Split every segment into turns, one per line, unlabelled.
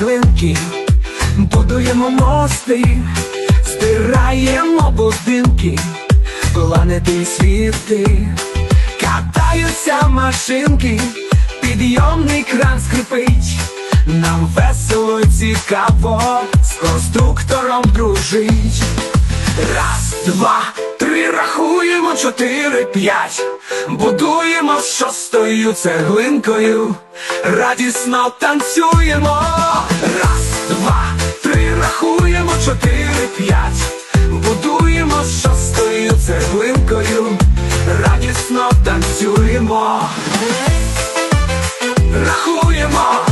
глинки, будуємо мости, стираємо будинки, планети і світи, катаються машинки, підйомний кран скрипить, нам весело й цікаво, з конструктором дружить. Раз, два, три, рахуємо, чотири, п'ять. Будуємо шостою цеглинкою. Радісно танцюємо. Раз, два, три, рахуємо, чотири, п'ять. Будуємо шостою цеглинкою. Радісно танцюємо. Рахуємо.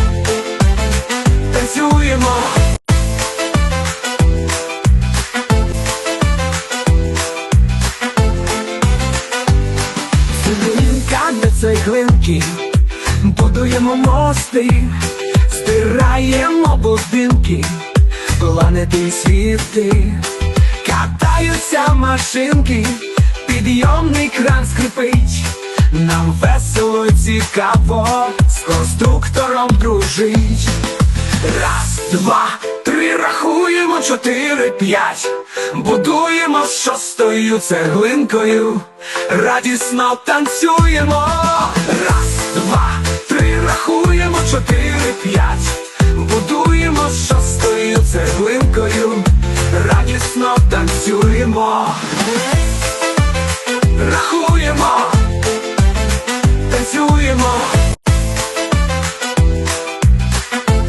Цеглинка до будуємо мости, стираємо будинки, планети і світи, катаються машинки, підйомний кран скрипить, нам весело й цікаво, з конструктором дружить. Раз, два, три, рахуємо, чотири, п'ять будуємо шостою цеглинкою, радісно танцюємо, раз, два, три, рахуємо, чотири, п'ять, будуємо шостою цеглинкою, радісно танцюємо.